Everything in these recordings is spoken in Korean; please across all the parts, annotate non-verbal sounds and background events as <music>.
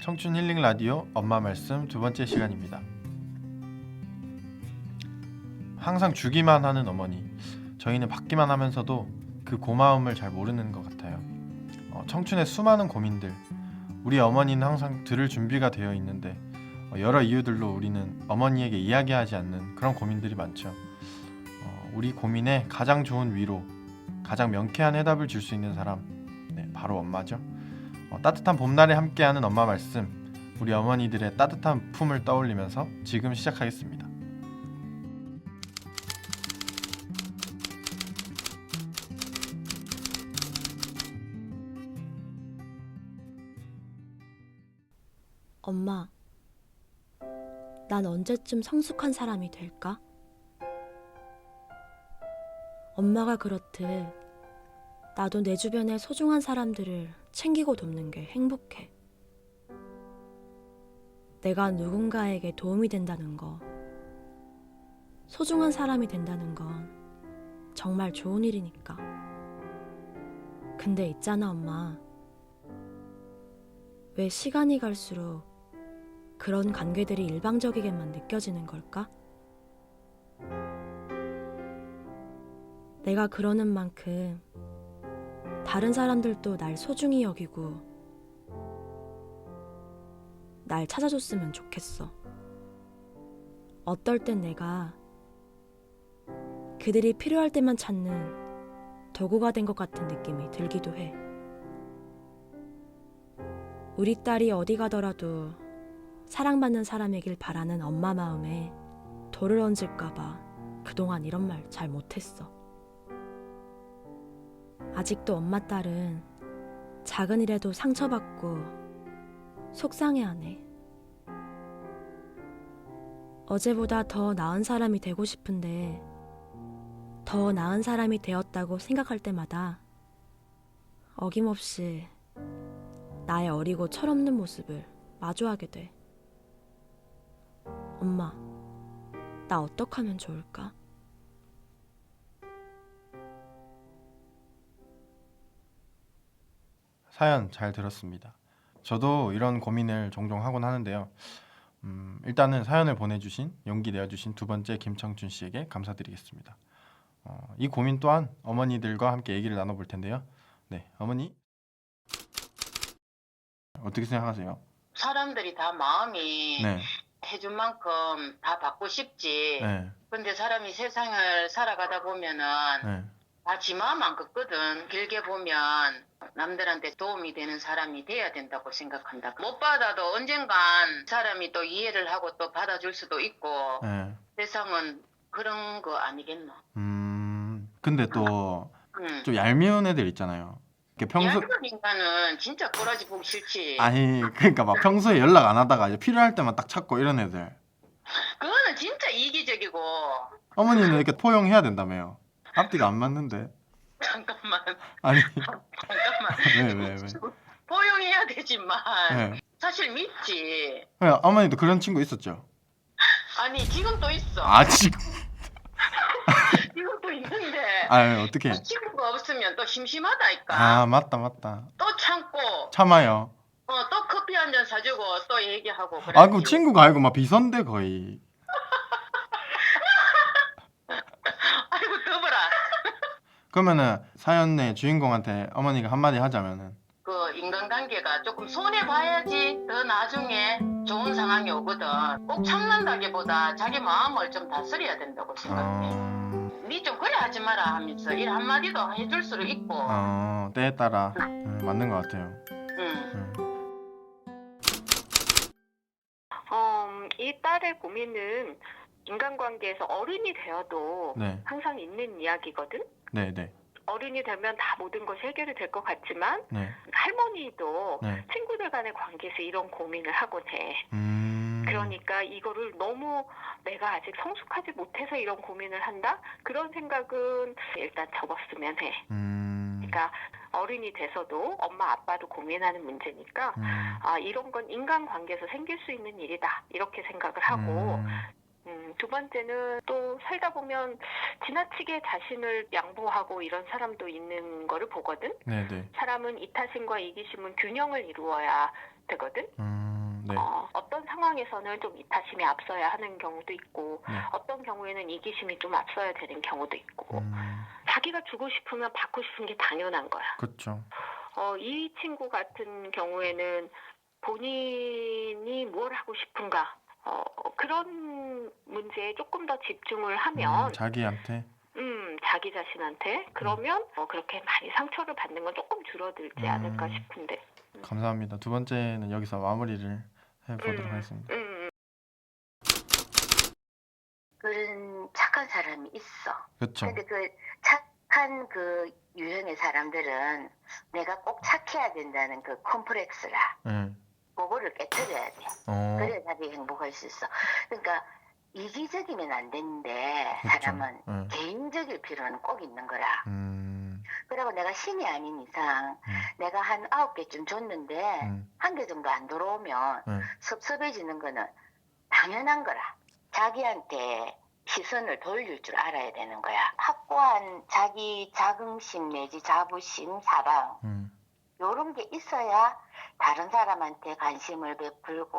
청춘 힐링 라디오 엄마 말씀 두 번째 시간입니다. 항상 주기만 하는 어머니. 저희는 받기만 하면서도 그 고마움을 잘 모르는 것 같아요. 어, 청춘의 수많은 고민들. 우리 어머니는 항상 들을 준비가 되어 있는데 어, 여러 이유들로 우리는 어머니에게 이야기하지 않는 그런 고민들이 많죠. 어, 우리 고민에 가장 좋은 위로, 가장 명쾌한 해답을 줄 수 있는 사람, 네, 바로 엄마죠. 어, 따뜻한 봄날에 함께하는 엄마 말씀 우리 어머니들의 따뜻한 품을 떠올리면서 지금 시작하겠습니다. 엄마, 난 언제쯤 성숙한 사람이 될까? 엄마가 그렇듯 나도 내 주변의 소중한 사람들을 챙기고 돕는 게 행복해. 내가 누군가에게 도움이 된다는 거, 소중한 사람이 된다는 건 정말 좋은 일이니까. 근데 있잖아, 엄마. 왜 시간이 갈수록 그런 관계들이 일방적이게만 느껴지는 걸까? 내가 그러는 만큼 다른 사람들도 날 소중히 여기고 날 찾아줬으면 좋겠어. 어떨 땐 내가 그들이 필요할 때만 찾는 도구가 된 것 같은 느낌이 들기도 해. 우리 딸이 어디 가더라도 사랑받는 사람이길 바라는 엄마 마음에 돌을 얹을까봐 그동안 이런 말 잘 못했어. 아직도 엄마 딸은 작은 일에도 상처받고 속상해하네. 어제보다 더 나은 사람이 되고 싶은데 더 나은 사람이 되었다고 생각할 때마다 어김없이 나의 어리고 철없는 모습을 마주하게 돼. 엄마, 나 어떡하면 좋을까? 사연 잘 들었습니다. 저도 이런 고민을 종종 하곤 하는데요. 음, 일단은 사연을 보내주신 용기 내어주신 두 번째 김청춘 씨에게 감사드리겠습니다. 어, 이 고민 또한 어머니들과 함께 얘기를 나눠볼 텐데요. 네, 어머니 어떻게 생각하세요? 사람들이 다 마음이 네, 해준 만큼 다 받고 싶지. 네, 근데 사람이 세상을 살아가다 보면은 네, 다 지 마음 안 걷거든. 길게 보면 남들한테 도움이 되는 사람이 돼야 된다고 생각한다. 못 받아도 언젠간 사람이 또 이해를 하고 또 받아줄 수도 있고 네. 세상은 그런 거 아니겠노? 음, 근데 또좀 응. 얄미운 애들 있잖아요. 이렇게 평소 얄미운 인간은 진짜 꼬라지 보기 싫지. 아니 그러니까 막 평소에 연락 안 하다가 이제 필요할 때만 딱 찾고 이런 애들. 그거는 진짜 이기적이고 어머니는 이렇게 포용해야 된다며요. 앞뒤가 안 맞는데. 잠깐만 아니 <laughs> 잠깐만 왜 왜 왜? 포용해야 되지만 네. 사실 믿지. 네, 어머니도 그런 친구 있었죠. 아니 지금도 있어. 아 지금 <laughs> 지금도 있는데 아 어떻게? 이 친구가 없으면 또 심심하다니까. 아 맞다 맞다. 또 참고 참아요. 어, 또 커피 한 잔 사주고 또 얘기하고 그래. 아그 친구가 아니고 막 비선데 거의. 아이고 더불어. 그러면은 사연 내 주인공한테 어머니가 한마디 하자면은 그 인간관계가 조금 손해 봐야지 더 나중에 좋은 상황이 오거든. 꼭 참는다기보다 자기 마음을 좀 다스려야 된다고 생각해. 어, 니 좀 그래 하지 마라 하면서 일 한마디도 해줄 수도 있고. 어 때에 따라 음, 맞는 것 같아요. 응. 음. 어, 이 딸의 고민은 인간관계에서 어른이 되어도 네, 항상 있는 이야기거든. 네, 네, 어른이 되면 다 모든 것이 해결이 될 것 같지만 네, 할머니도 네. 친구들 간의 관계에서 이런 고민을 하곤 해. 음. 그러니까 이거를 너무 내가 아직 성숙하지 못해서 이런 고민을 한다? 그런 생각은 일단 접었으면 해. 음. 그러니까 어른이 돼서도 엄마 아빠도 고민하는 문제니까 음. 아 이런 건 인간관계에서 생길 수 있는 일이다 이렇게 생각을 하고 음. 두 번째는 또 살다 보면 지나치게 자신을 양보하고 이런 사람도 있는 거를 보거든. 네, 네. 사람은 이타심과 이기심은 균형을 이루어야 되거든. 음. 네. 어, 어떤 상황에서는 좀 이타심이 앞서야 하는 경우도 있고 네. 어떤 경우에는 이기심이 좀 앞서야 되는 경우도 있고 음, 자기가 주고 싶으면 받고 싶은 게 당연한 거야. 그렇죠. 어, 이 친구 같은 경우에는 본인이 뭘 하고 싶은가 어, 그런 문제에 조금 더 집중을 하면 음, 자기한테 음, 자기 자신한테 그러면 어, 그렇게 많이 상처를 받는 건 조금 줄어들지 않을까 음. 싶은데. 감사합니다. 두 번째는 여기서 마무리를 해보도록 음, 하겠습니다. 음, 그런 착한 사람이 있어. 그렇죠. 근데 그 착한 그 유형의 사람들은 내가 꼭 착해야 된다는 그 콤플렉스라 네. 그거를 깨뜨려야 돼. 어, 그래야 자기 행복할 수 있어. 그러니까 이기적이면 안 되는데 그렇죠. 사람은 네. 개인적일 필요는 꼭 있는 거라. 음, 그리고 내가 신이 아닌 이상 음. 내가 한 아홉 개쯤 줬는데 음, 한개 정도 안 들어오면 네. 섭섭해지는 거는 당연한 거라. 자기한테 시선을 돌릴 줄 알아야 되는 거야. 확고한 자기 자긍심 내지 자부심, 사랑 음, 요런 게 있어야 다른 사람한테 관심을 베풀고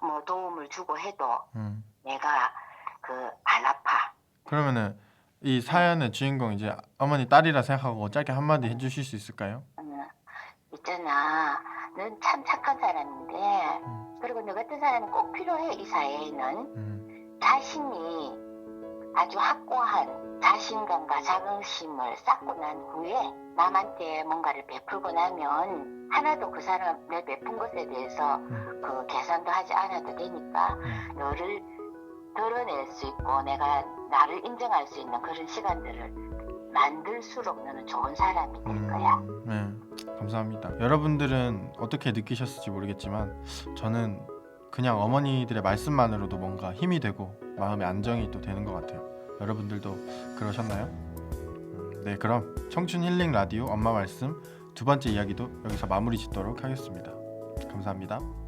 뭐 도움을 주고 해도 음. 내가 그 안 아파. 그러면은 이 사연의 주인공 이제 어머니 딸이라 생각하고 짧게 한마디 해주실 수 있을까요? 음, 있잖아. 넌 참 착한 사람인데 음. 그리고 너 같은 사람이 꼭 필요해 이 사회에는 음, 자신이 아주 확고한 자신감과 자긍심을 쌓고 난 후에 남한테 뭔가를 베풀고 나면 하나도 그 사람의 베푼 것에 대해서 그 계산도 하지 않아도 되니까 음. 너를 드러낼 수 있고 내가 나를 인정할 수 있는 그런 시간들을 만들수록 너는 좋은 사람이 될 거야. 음, 네, 감사합니다. 여러분들은 어떻게 느끼셨을지 모르겠지만 저는 그냥 어머니들의 말씀만으로도 뭔가 힘이 되고 마음의 안정이 또 되는 것 같아요. 여러분들도 그러셨나요? 음, 네, 그럼 청춘 힐링 라디오 엄마 말씀 두 번째 이야기도 여기서 마무리 짓도록 하겠습니다. 감사합니다.